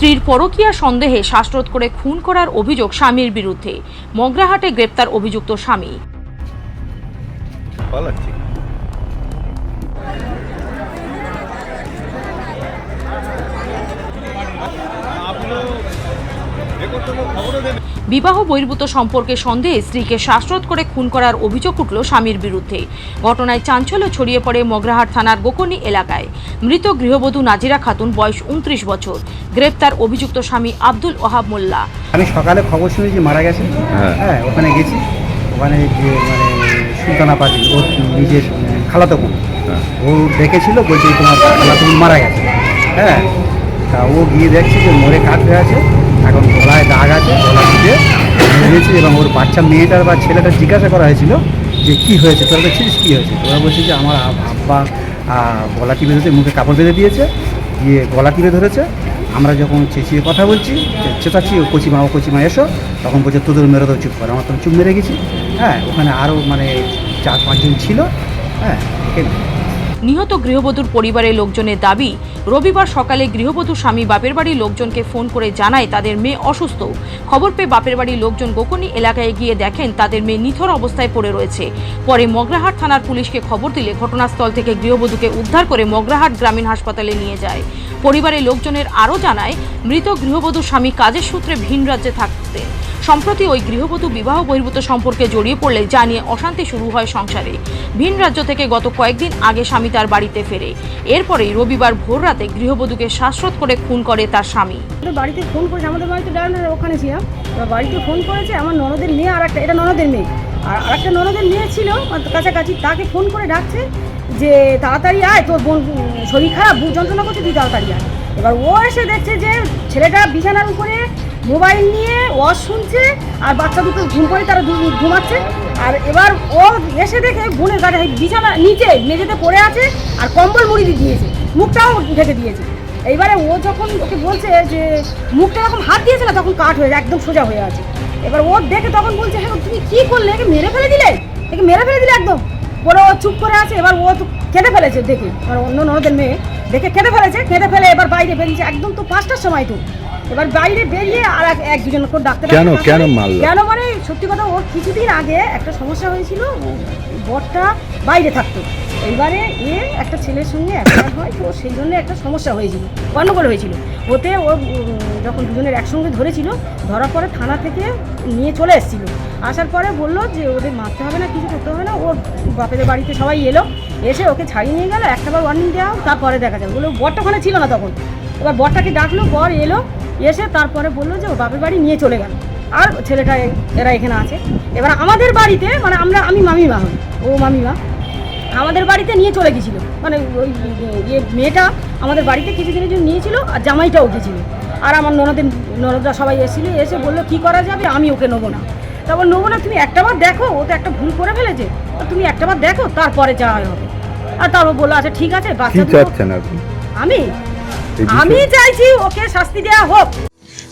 স্ত্রীর পরকীয়া সন্দেহে শ্বাসরোধ করে খুন করার অভিযোগ স্বামীর বিরুদ্ধে। মগরাহাটে গ্রেপ্তার অভিযুক্ত স্বামী। বিবাহ বহির্ভূত সম্পর্কে সন্দেহে স্ত্রীকে শ্বাসরোধ করে খুন করার অভিযোগ উঠল স্বামীর বিরুদ্ধে। ঘটনায় চাঞ্চল্য ছড়িয়ে পড়ে মগরাহাট থানার গোকর্ণী এলাকায়। মৃত গৃহবধূ নাজিরা খাতুন বয়স উনত্রিশ বছর। গ্রেপ্তার অভিযুক্ত স্বামী আব্দুল ওহাব মোল্লা। আমি সকালে খবর শুনে যে মারা গেছে। হ্যাঁ। হ্যাঁ ওখানে গেছি। ওখানে যে মানে সুলতানা পাজি ওর নিজের খালাতো বোন। হ্যাঁ। ও দেখেছিল বলছে তোমার খালাতো বোন মারা গেছে। হ্যাঁ তা ও গিয়ে দেখছে যে মরে কাঠ হয়ে আছে এখন গলায় দাগ আছে গলা দিয়ে মেরেছে এবং ওর বাচ্চা মেয়েটার বা ছেলেটার জিজ্ঞাসা করা হয়েছিল যে কি হয়েছে, তোরা তো ছিলিস কী হয়েছে? তোরা বলছে যে আমার আব্বা গলা টিপে ধরেছে, মুখে কাপড় বেঁধে দিয়েছে দিয়ে গলা টিপে ধরেছে। আমরা যখন চেঁচিয়ে কথা বলছি চেঁচাচ্ছি, ও কচিমা ও কচিমা এসো। তখন বলছে, তোদের মেরে দাও, চুপ করে। আমার তখন চুপ মেরে গেছি। হ্যাঁ ওখানে আরও মানে চার পাঁচজন ছিল। হ্যাঁ নিহত গৃহবধূর পরিবারের লোকজনের দাবি, রবিবার সকালে গৃহবধূ স্বামী বাপের বাড়ির লোকজনকে ফোন করে জানায় তাদের মেয়ে অসুস্থ। খবর পেয়ে বাপের বাড়ির লোকজন গোকর্ণী এলাকায় গিয়ে দেখেন তাদের মেয়ে নিথর অবস্থায় পড়ে রয়েছে। পরে মগরাহাট থানার পুলিশকে খবর দিলে ঘটনাস্থল থেকে গৃহবধূকে উদ্ধার করে মগরাহাট গ্রামীণ হাসপাতালে নিয়ে যায়। পরিবারের লোকজনের আরও জানায়, মৃত গৃহবধূ স্বামী কাজের সূত্রে ভিন রাজ্যে থাকতেন। সম্প্রতি ওই গৃহবধূ বিবাহ বহির্ভূত সম্পর্কে জড়িয়ে পড়লে যা নিয়ে অশান্তি শুরু হয় সংসারে। ভিন রাজ্য থেকে গত কয়েকদিন আগে স্বামী তার বাড়িতে ফেরে। এরপরেই রবিবার ভোর রাতে গৃহবধূকে শ্বাসরোধ করে খুন করে তার স্বামী। বাড়িতে ফোন করেছে, আমাদের বাড়িতে ডায়মন্ডের ওখানে ছিলাম। বাড়িতে ফোন করেছে আমার ননদের মেয়ে আর একটা, এটা ননদের মেয়ে। আর আরেকটা ননদের মেয়ে ছিল কাছাকাছি তাকে ফোন করে ডাকছে যে তাড়াতাড়ি আয়, তোর বোন, শরীর খারাপ বুক যন্ত্রণা করছে, তুই তাড়াতাড়ি আয়। এবার ও এসে দেখছে যে ছেলেটা বিছানার উপরে মোবাইল নিয়ে ওয়াজ শুনছে, আর বাচ্চা দুটো ঘুম করে তারা ঘুমাচ্ছে। আর এবার ও এসে দেখে বোনের গাড়ি বিছানা নিচে মেঝেতে পড়ে আছে, আর কম্বল মুড়ি দিয়ে দিয়েছে। মুখটাও ঢেকে দিয়েছে। এইবারে ও যখন ওকে বলছে যে, মুখটা যখন হাত দিয়েছে না, তখন কাঠ হয়ে একদম সোজা হয়ে আছে। এবার ও দেখে তখন বলছে হ্যাঁ তুমি কী করলে? একে মেরে ফেলে দিলে? একে মেরে ফেলে দিলে একদম? পরে ও চুপ করে আছে, এবার ও তো কেঁদে ফেলেছে দেখে। আর অন্য ননদের মেয়ে দেখে কেঁদে ফেলেছে, কেঁদে ফেলে এবার বাইরে বেরিয়েছে। একদম তো পাঁচটার সময় তো। এবার বাইরে বেরিয়ে আর এক- এক দুজন করে ডাক্তার কেন- কেন মারলো? কেন মানে সত্যি কথা ওর কিছুদিন আগে একটা সমস্যা হয়েছিল বরটা বাইরে থাকতো। এইবারে এ একটা ছেলের সঙ্গে অ্যাফেয়ার হয় তো সেই জন্য একটা সমস্যা হয়েছিল গণ্ডগোল হয়েছিল। ওতে ও যখন দুজনের একসঙ্গে ধরেছিল ধরার পরে থানা থেকে নিয়ে চলে এসেছিল। আসার পরে বলল যে ওদের মারতে হবে না কিছু করতে হবে না ওর বাপেদের বাড়িতে সবাই এলো। এসে ওকে ছাড়িয়ে নিয়ে গেল একটাবার ওয়ার্নিং দেওয়া তারপরে দেখা যাবে। বলল বরটা ওখানে ছিল না তখন। এবার বরটাকে ডাকলো বর এলো এসে তারপরে বলল যে ও বাপের বাড়ি নিয়ে চলে গেল। আর ছেলেটা এরা এখানে আছে। এবার আমাদের বাড়িতে মানে আমরা আমি মামিমা হই ও মামিমা আমাদের বাড়িতে নিয়ে চলে গেছিল। মানে ওই ইয়ে মেয়েটা আমাদের বাড়িতে কিছুদিনের জন্য নিয়েছিল আর জামাইটাও গেছিল আর আমার ননদের ননদরা সবাই এসেছিল এসে বলল কি করা যাবে? আমি ওকে নেব না। তারপর নেব না তুমি একটাবার দেখো ও তো একটা ভুল করে ফেলেছে। তো তুমি একটাবার দেখো তারপরে যাওয়া হবে। আর তারপর বলল আচ্ছা ঠিক আছে বাচ্চা আমি? আমি চাইছি ওকে শাস্তি দেওয়া হোক।